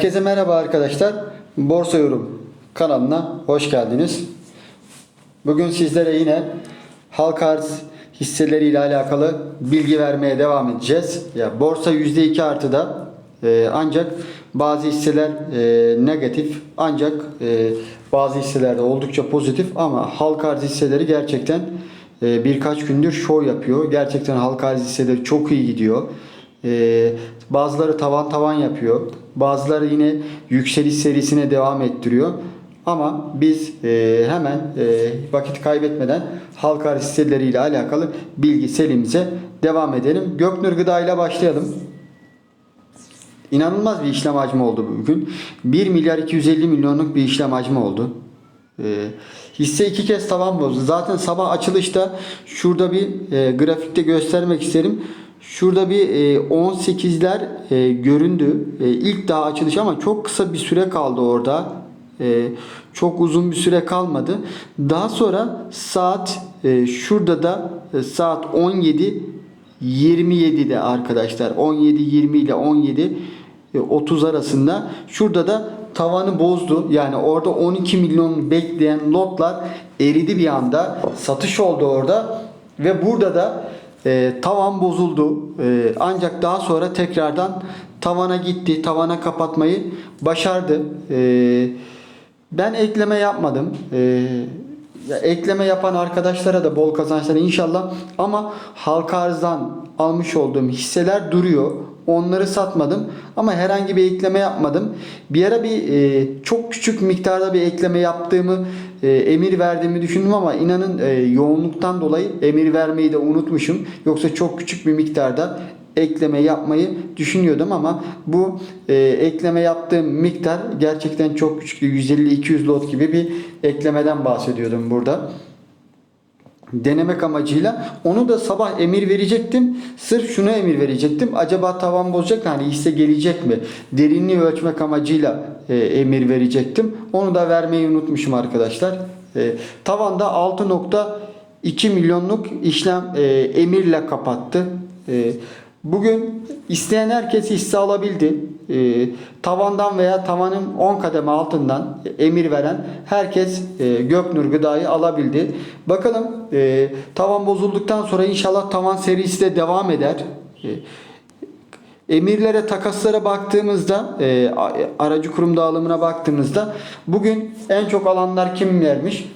Herkese merhaba arkadaşlar. Borsa Yorum kanalına hoş geldiniz. Bugün sizlere yine halka arz hisseleriyle alakalı bilgi vermeye devam edeceğiz. Ya borsa %2 artıda e, ancak bazı hisseler e, negatif ancak e, bazı hisselerde oldukça pozitif ama halka arz hisseleri gerçekten e, birkaç gündür show yapıyor. Gerçekten halka arz hisseleri çok iyi gidiyor. Ee, bazıları tavan tavan yapıyor. Bazıları yine yükseliş serisine devam ettiriyor. Ama biz e, hemen e, vakit kaybetmeden halka hisseleriyle alakalı bilgi serimize devam edelim. Göknur Gıda ile başlayalım. İnanılmaz bir işlem hacmi oldu bugün. 1 milyar 250 milyonluk bir işlem hacmi oldu. Ee, hisse iki kez tavan bozdu. Zaten sabah açılışta şurada bir e, grafikte göstermek isterim. Şurada bir e, 18'ler e, göründü. E, ilk daha açılış ama çok kısa bir süre kaldı orada. E, çok uzun bir süre kalmadı. Daha sonra saat e, şurada da e, saat 17 27'de arkadaşlar 17-20 ile 17 e, 30 arasında şurada da tavanı bozdu. Yani orada 12 milyon bekleyen lotlar eridi bir anda. Satış oldu orada ve burada da e, tavan bozuldu. E, ancak daha sonra tekrardan tavana gitti. Tavana kapatmayı başardı. E, ben ekleme yapmadım. E, ya ekleme yapan arkadaşlara da bol kazançlar inşallah. Ama halka arzdan almış olduğum hisseler duruyor. Onları satmadım ama herhangi bir ekleme yapmadım. Bir ara bir e, çok küçük miktarda bir ekleme yaptığımı e, emir verdiğimi düşündüm ama inanın e, yoğunluktan dolayı emir vermeyi de unutmuşum. Yoksa çok küçük bir miktarda ekleme yapmayı düşünüyordum ama bu e, ekleme yaptığım miktar gerçekten çok küçüktü. 150-200 lot gibi bir eklemeden bahsediyordum burada denemek amacıyla onu da sabah emir verecektim. Sırf şunu emir verecektim. Acaba tavan bozacak hani hisse gelecek mi? Derinliği ölçmek amacıyla e, emir verecektim. Onu da vermeyi unutmuşum arkadaşlar. E, tavanda 6.2 milyonluk işlem e, emirle kapattı. E, Bugün isteyen herkes hisse alabildi. E, tavandan veya tavanın 10 kademe altından emir veren herkes e, Göknur gıdayı alabildi. Bakalım e, tavan bozulduktan sonra inşallah tavan serisi de devam eder. E, Emirlere, takaslara baktığımızda, e, aracı kurum dağılımına baktığımızda bugün en çok alanlar kimlermiş?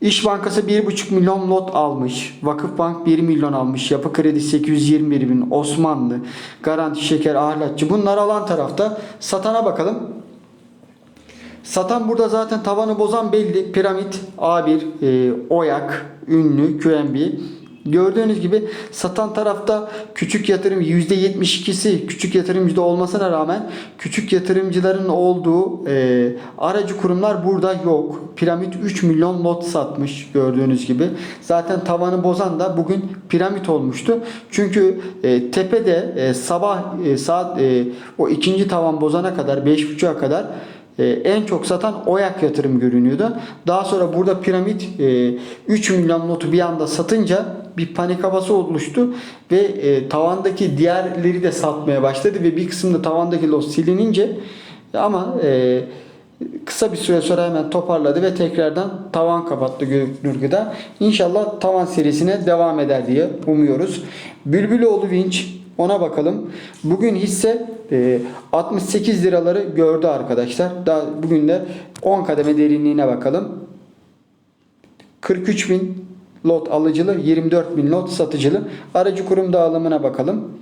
İş Bankası 1,5 milyon lot almış. Vakıfbank 1 milyon almış. Yapı Kredi 821 bin. Osmanlı, Garanti Şeker, Ahlatçı. Bunlar alan tarafta. Satana bakalım. Satan burada zaten tavanı bozan belli. Piramit, A1, e, Oyak, Ünlü, QNB. Gördüğünüz gibi satan tarafta küçük yatırım %72'si küçük yatırımcıda olmasına rağmen küçük yatırımcıların olduğu e, aracı kurumlar burada yok. Piramit 3 milyon lot satmış gördüğünüz gibi. Zaten tavanı bozan da bugün piramit olmuştu. Çünkü e, tepede e, sabah e, saat e, o ikinci tavan bozana kadar 5.30'a kadar en çok satan Oyak yatırım görünüyordu. Daha sonra burada piramit e, 3 milyon notu bir anda satınca bir panik havası oluştu ve e, tavandaki diğerleri de satmaya başladı ve bir kısımda tavandaki lot silinince ama e, kısa bir süre sonra hemen toparladı ve tekrardan tavan kapattı Gürgü'de. İnşallah tavan serisine devam eder diye umuyoruz. Bülbüloğlu Vinç ona bakalım. Bugün hisse e, 68 liraları gördü arkadaşlar. Daha bugün de 10 kademe derinliğine bakalım. 43 bin lot alıcılı, 24 bin lot satıcılı. Aracı kurum dağılımına bakalım.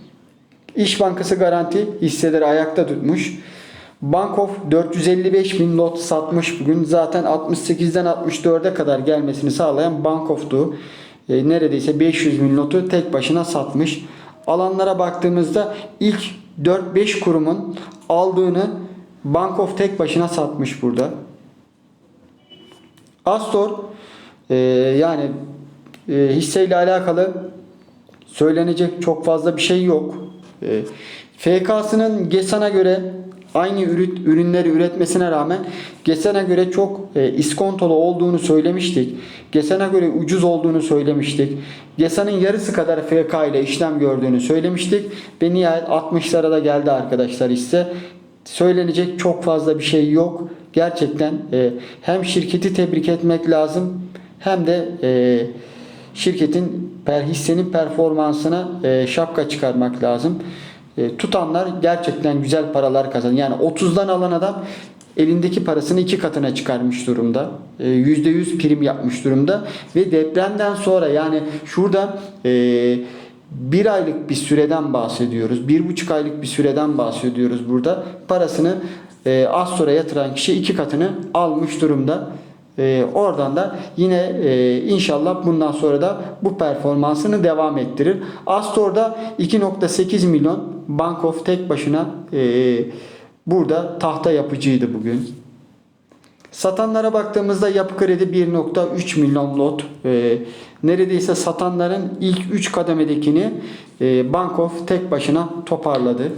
İş Bankası garanti hisseleri ayakta tutmuş. Bankof 455 bin lot satmış bugün. Zaten 68'den 64'e kadar gelmesini sağlayan Bankof'tu. E, neredeyse 500 bin lotu tek başına satmış. Alanlara baktığımızda ilk 4-5 kurumun aldığını Bankof tek başına satmış burada. Astor e, yani e, hisseyle alakalı söylenecek çok fazla bir şey yok. E, FK'sının GESAN'a göre aynı ürün, ürünleri üretmesine rağmen GESAN'a göre çok e, iskontolu olduğunu söylemiştik. GESAN'a göre ucuz olduğunu söylemiştik. GESAN'ın yarısı kadar FK ile işlem gördüğünü söylemiştik. Ve nihayet 60'lara da geldi arkadaşlar hisse. söylenecek çok fazla bir şey yok. Gerçekten e, hem şirketi tebrik etmek lazım hem de e, şirketin per, hissenin performansına şapka çıkarmak lazım. E, tutanlar gerçekten güzel paralar kazanıyor. Yani 30'dan alan adam elindeki parasını iki katına çıkarmış durumda. E, %100 prim yapmış durumda. Ve depremden sonra yani şurada e, bir aylık bir süreden bahsediyoruz. Bir buçuk aylık bir süreden bahsediyoruz burada. Parasını e, az sonra yatıran kişi iki katını almış durumda. E, oradan da yine e, inşallah bundan sonra da bu performansını devam ettirir. Astor'da 2.8 milyon Bank of tek başına e, burada tahta yapıcıydı bugün. Satanlara baktığımızda Yapı Kredi 1.3 milyon lot. E, neredeyse satanların ilk 3 kademedekini e, Bank of tek başına toparladı.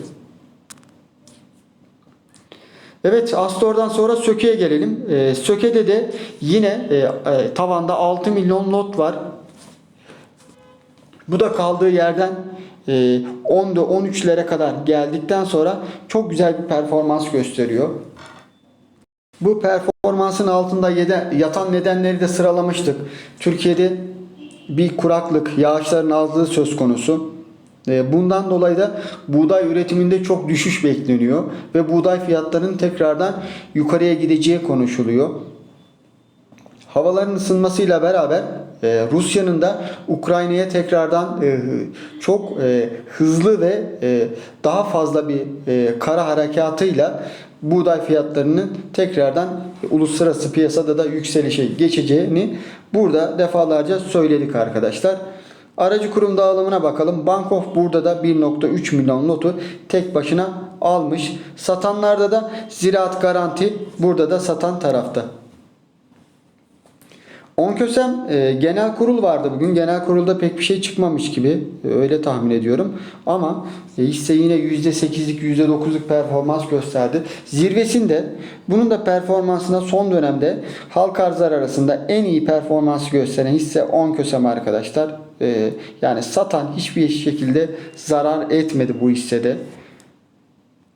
Evet Astor'dan sonra Söke'ye gelelim. E, Söke'de de yine e, e, tavanda 6 milyon lot var. Bu da kaldığı yerden e, 10'da 13'lere kadar geldikten sonra çok güzel bir performans gösteriyor. Bu performansın altında yatan nedenleri de sıralamıştık. Türkiye'de bir kuraklık, yağışların azlığı söz konusu. E, Bundan dolayı da buğday üretiminde çok düşüş bekleniyor ve buğday fiyatlarının tekrardan yukarıya gideceği konuşuluyor. Havaların ısınmasıyla beraber e, Rusya'nın da Ukrayna'ya tekrardan e, çok e, hızlı ve daha fazla bir e, kara harekatıyla buğday fiyatlarının tekrardan uluslararası piyasada da yükselişe geçeceğini burada defalarca söyledik arkadaşlar. Aracı kurum dağılımına bakalım. Bank of burada da 1.3 milyon lotu tek başına almış. Satanlarda da Ziraat Garanti burada da satan tarafta. Onkösem e, genel kurul vardı bugün. Genel kurulda pek bir şey çıkmamış gibi. E, öyle tahmin ediyorum. Ama e, hisse yine %8'lik %9'luk performans gösterdi. Zirvesinde bunun da performansına son dönemde halk arzlar arasında en iyi performans gösteren hisse Onkösem arkadaşlar. E, yani satan hiçbir şekilde zarar etmedi bu hissede.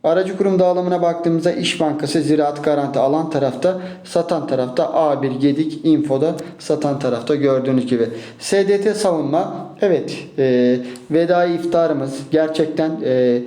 Aracı kurum dağılımına baktığımızda İş Bankası Ziraat Garanti alan tarafta, satan tarafta A1 Gedik Info'da satan tarafta gördüğünüz gibi. SDT savunma evet e, vedai iftarımız gerçekten e,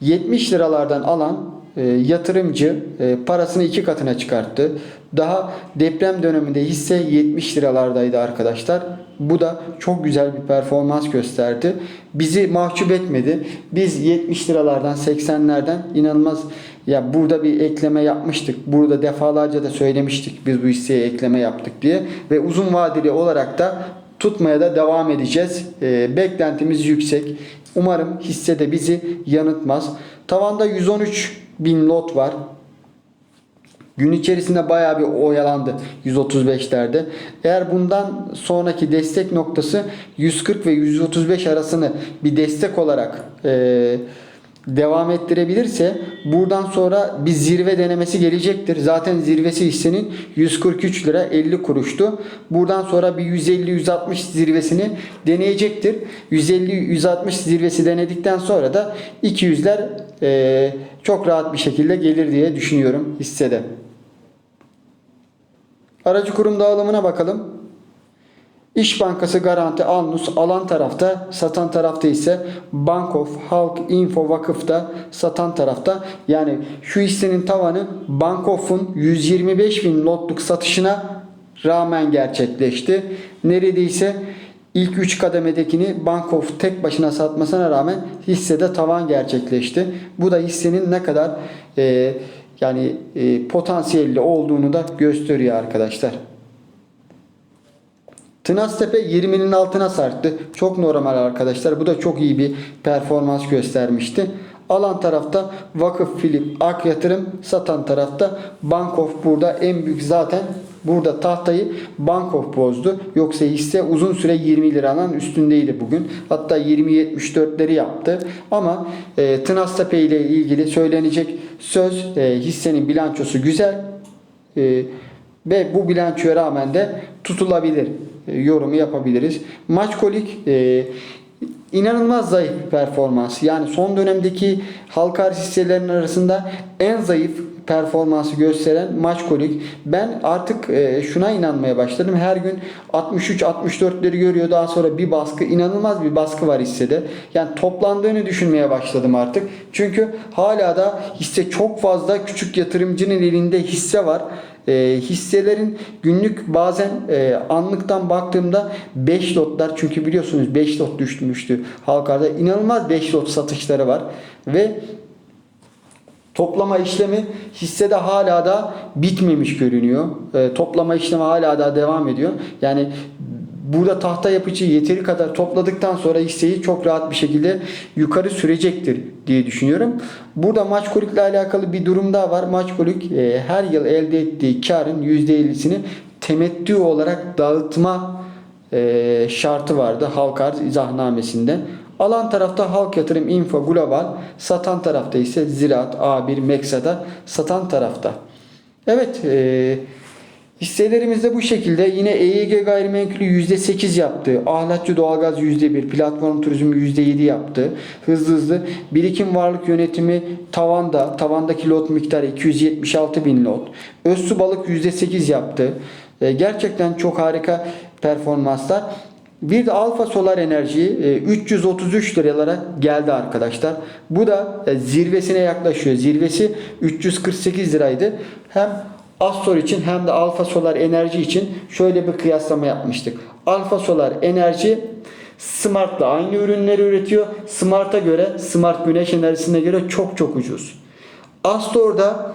70 liralardan alan e, yatırımcı e, parasını iki katına çıkarttı. Daha deprem döneminde hisse 70 liralardaydı arkadaşlar. Bu da çok güzel bir performans gösterdi. Bizi mahcup etmedi. Biz 70 liralardan 80'lerden inanılmaz ya burada bir ekleme yapmıştık. Burada defalarca da söylemiştik biz bu hisseye ekleme yaptık diye ve uzun vadeli olarak da tutmaya da devam edeceğiz. E, beklentimiz yüksek. Umarım hisse de bizi yanıltmaz. Tavanda 113 bin lot var. Gün içerisinde bayağı bir oyalandı 135'lerde. Eğer bundan sonraki destek noktası 140 ve 135 arasını bir destek olarak e, devam ettirebilirse buradan sonra bir zirve denemesi gelecektir. Zaten zirvesi hissenin 143 lira 50 kuruştu. Buradan sonra bir 150-160 zirvesini deneyecektir. 150-160 zirvesi denedikten sonra da 200'ler e, çok rahat bir şekilde gelir diye düşünüyorum hissede. Aracı kurum dağılımına bakalım. İş Bankası Garanti Alnus alan tarafta, satan tarafta ise Bankof, Halk, Info, Vakıf'ta satan tarafta. Yani şu hissenin tavanı Bankof'un 125 bin lotluk satışına rağmen gerçekleşti. Neredeyse ilk 3 kademedekini Bankof tek başına satmasına rağmen hissede tavan gerçekleşti. Bu da hissenin ne kadar e, yani e, potansiyelli olduğunu da gösteriyor arkadaşlar. Tınaztepe 20'nin altına sarktı. Çok normal arkadaşlar. Bu da çok iyi bir performans göstermişti. Alan tarafta Vakıf Filip Ak Yatırım, satan tarafta Bankof burada en büyük zaten burada tahtayı Bankof bozdu. Yoksa hisse uzun süre 20 liranın üstündeydi bugün. Hatta 20.74'leri yaptı. Ama e, Tınaztepe ile ilgili söylenecek söz e, hissenin bilançosu güzel. E, ve bu bilançoya rağmen de tutulabilir e, yorumu yapabiliriz. Maçkolik e, inanılmaz zayıf performans. Yani son dönemdeki halka hisselerinin arasında en zayıf performansı gösteren Maçkolik. Ben artık e, şuna inanmaya başladım. Her gün 63-64'leri görüyor. Daha sonra bir baskı, inanılmaz bir baskı var hissede. Yani toplandığını düşünmeye başladım artık. Çünkü hala da hisse çok fazla küçük yatırımcının elinde hisse var. E, hisselerin günlük bazen e, anlıktan baktığımda 5 lotlar çünkü biliyorsunuz 5 lot düşmüştü halkada inanılmaz 5 lot satışları var ve Toplama işlemi hissede hala da bitmemiş görünüyor. E, toplama işlemi hala da devam ediyor. Yani burada tahta yapıcı yeteri kadar topladıktan sonra hisseyi çok rahat bir şekilde yukarı sürecektir diye düşünüyorum. Burada Maçkolik ile alakalı bir durum daha var. Maçkolik e, her yıl elde ettiği karın %50'sini temettü olarak dağıtma e, şartı vardı halk arz izahnamesinde. Alan tarafta Halk Yatırım Info Global, satan tarafta ise Ziraat A1 Meksa'da satan tarafta. Evet, e, hisselerimiz bu şekilde. Yine EYG gayrimenkulü %8 yaptı. Ahlatçı doğalgaz %1, platform turizmi %7 yaptı. Hızlı hızlı. Birikim varlık yönetimi tavanda. Tavandaki lot miktarı 276 bin lot. Özsu balık %8 yaptı. E, gerçekten çok harika performanslar. Bir de Alfa Solar Enerji e, 333 liralara geldi arkadaşlar. Bu da e, zirvesine yaklaşıyor. Zirvesi 348 liraydı. Hem Astor için hem de Alfa Solar Enerji için şöyle bir kıyaslama yapmıştık. Alfa Solar Enerji Smart'la aynı ürünleri üretiyor. Smart'a göre, Smart güneş enerjisine göre çok çok ucuz. Astor'da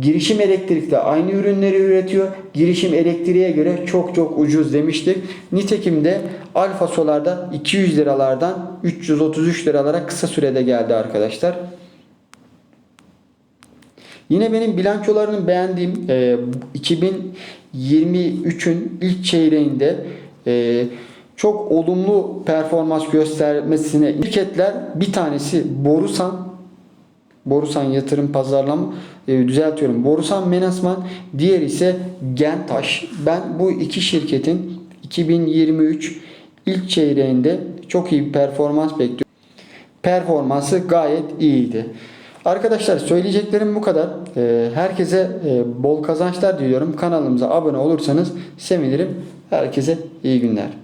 Girişim elektrikte aynı ürünleri üretiyor. Girişim elektriğe göre çok çok ucuz demiştik. Nitekim de Alfa Solar'da 200 liralardan 333 liralara kısa sürede geldi arkadaşlar. Yine benim bilançolarını beğendiğim e, 2023'ün ilk çeyreğinde e, çok olumlu performans göstermesine şirketler bir tanesi Borusan Borusan Yatırım Pazarlama e, düzeltiyorum. Borusan Menasman diğer ise Gentaş. Ben bu iki şirketin 2023 ilk çeyreğinde çok iyi bir performans bekliyorum. Performansı gayet iyiydi. Arkadaşlar söyleyeceklerim bu kadar. E, herkese e, bol kazançlar diliyorum. Kanalımıza abone olursanız sevinirim. Herkese iyi günler.